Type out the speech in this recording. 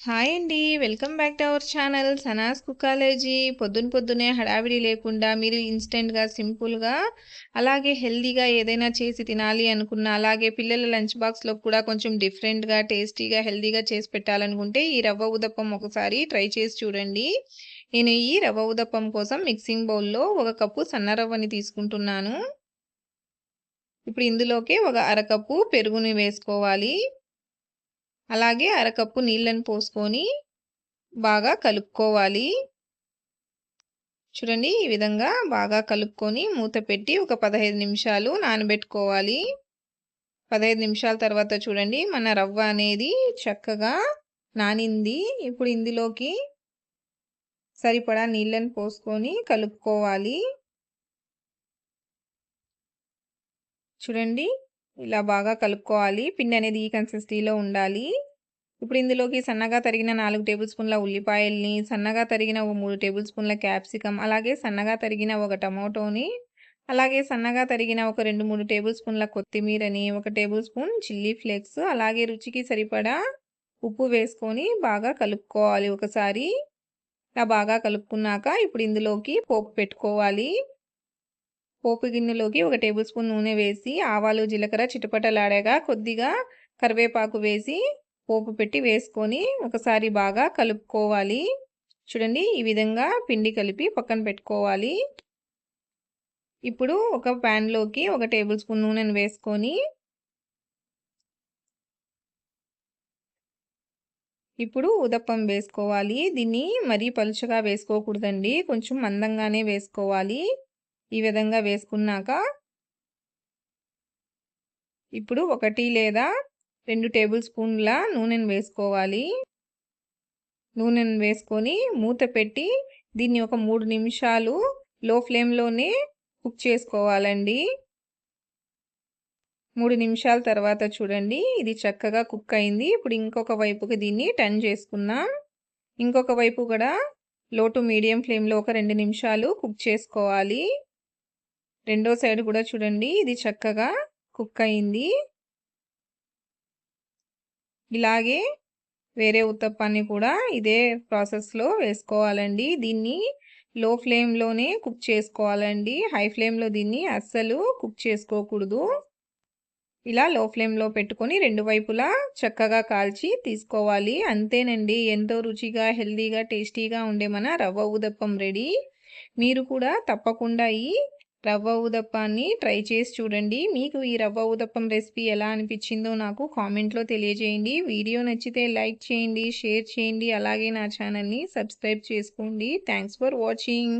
Hi అండి. Welcome back to our channel Sanas కుకాలేజీ. పొద్దున పొద్దునే హడావిడి లేకుండా మీరు ఇన్స్టెంట్గా సింపుల్గా అలాగే హెల్దీగా ఏదైనా చేసి తినాలి అనుకున్న అలాగే పిల్లల లంచ్ బాక్స్లో కూడా కొంచెం డిఫరెంట్గా టేస్టీగా హెల్దీగా చేసి పెట్టాలనుకుంటే ఈ రవ్వ ఉదప్పం ఒకసారి ట్రై చేసి చూడండి. నేను ఈ రవ్వ ఉదప్పం కోసం మిక్సింగ్ బౌల్లో ఒక కప్పు సన్న రవ్వని తీసుకుంటున్నాను. ఇప్పుడు ఇందులోకి ఒక అరకప్పు పెరుగుని వేసుకోవాలి. అలాగే అరకప్పు నీళ్ళని పోసుకొని బాగా కలుపుకోవాలి. చూడండి ఈ విధంగా బాగా కలుపుకొని మూత పెట్టి ఒక పదహైదు నిమిషాలు నానబెట్టుకోవాలి. పదహైదు నిమిషాల తర్వాత చూడండి మన రవ్వ అనేది చక్కగా నానింది. ఇప్పుడు ఇందులోకి సరిపడా నీళ్ళని పోసుకొని కలుపుకోవాలి. చూడండి ఇలా బాగా కలుపుకోవాలి. పిండి అనేది ఈ కన్సిస్టెన్సీలో ఉండాలి. ఇప్పుడు ఇందులోకి సన్నగా తరిగిన నాలుగు టేబుల్ స్పూన్ల ఉల్లిపాయల్ని సన్నగా తరిగిన ఒక మూడు టేబుల్ స్పూన్ల క్యాప్సికమ్ అలాగే సన్నగా తరిగిన ఒక టమోటోని అలాగే సన్నగా తరిగిన ఒక రెండు మూడు టేబుల్ స్పూన్ల కొత్తిమీరని ఒక టేబుల్ స్పూన్ చిల్లీ ఫ్లేక్స్ అలాగే రుచికి సరిపడా ఉప్పు వేసుకొని బాగా కలుపుకోవాలి ఒకసారి. ఇలా బాగా కలుపుకున్నాక ఇప్పుడు ఇందులోకి పోపు పెట్టుకోవాలి. పోపు గిన్నెలోకి ఒక టేబుల్ స్పూన్ నూనె వేసి ఆవాలు జీలకర్ర చిటపటలాడగా కొద్దిగా కరివేపాకు వేసి పోపు పెట్టి వేసుకొని ఒకసారి బాగా కలుపుకోవాలి. చూడండి ఈ విధంగా పిండి కలిపి పక్కన పెట్టుకోవాలి. ఇప్పుడు ఒక ప్యాన్లోకి ఒక టేబుల్ స్పూన్ నూనెను వేసుకొని ఇప్పుడు ఉదప్పం వేసుకోవాలి. దీన్ని మరీ పలుచగా వేసుకోకూడదండి. కొంచెం మందంగానే వేసుకోవాలి. ఈ విధంగా వేసుకున్నాక ఇప్పుడు ఒకటి లేదా రెండు టేబుల్ స్పూన్ల నూనెను వేసుకోవాలి. నూనెను వేసుకొని మూత పెట్టి దీన్ని ఒక మూడు నిమిషాలు లో ఫ్లేమ్లోనే కుక్ చేసుకోవాలండి. మూడు నిమిషాల తర్వాత చూడండి ఇది చక్కగా కుక్ అయింది. ఇప్పుడు ఇంకొక వైపుకి దీన్ని టర్న్ చేసుకుందాం. ఇంకొక వైపు కూడా లో టు మీడియం ఫ్లేమ్లో ఒక రెండు నిమిషాలు కుక్ చేసుకోవాలి. రెండో సైడ్ కూడా చూడండి. ఇది చక్కగా కుక్ అయింది. ఇలాగే వేరే ఉత్తప్పాన్ని కూడా ఇదే ప్రాసెస్లో వేసుకోవాలండి. దీన్ని లో ఫ్లేమ్లోనే కుక్ చేసుకోవాలండి. హై ఫ్లేమ్లో దీన్ని అస్సలు కుక్ చేసుకోకూడదు. ఇలా లో ఫ్లేమ్లో పెట్టుకొని రెండు వైపులా చక్కగా కాల్చి తీసుకోవాలి. అంతేనండి. ఎంతో రుచిగా హెల్దీగా టేస్టీగా ఉండే మన రవ్వ ఉదప్పం రెడీ. మీరు కూడా తప్పకుండా ఈ రవ్వ ఉదప్పాన్ని ట్రై చేసి చూడండి. మీకు ఈ రవ్వ ఉదప్పం రెసిపీ ఎలా అనిపించిందో నాకు కామెంట్లో తెలియజేయండి. వీడియో నచ్చితే లైక్ చేయండి షేర్ చేయండి. అలాగే నా ఛానల్ని సబ్స్క్రైబ్ చేసుకోండి. Thanks for watching.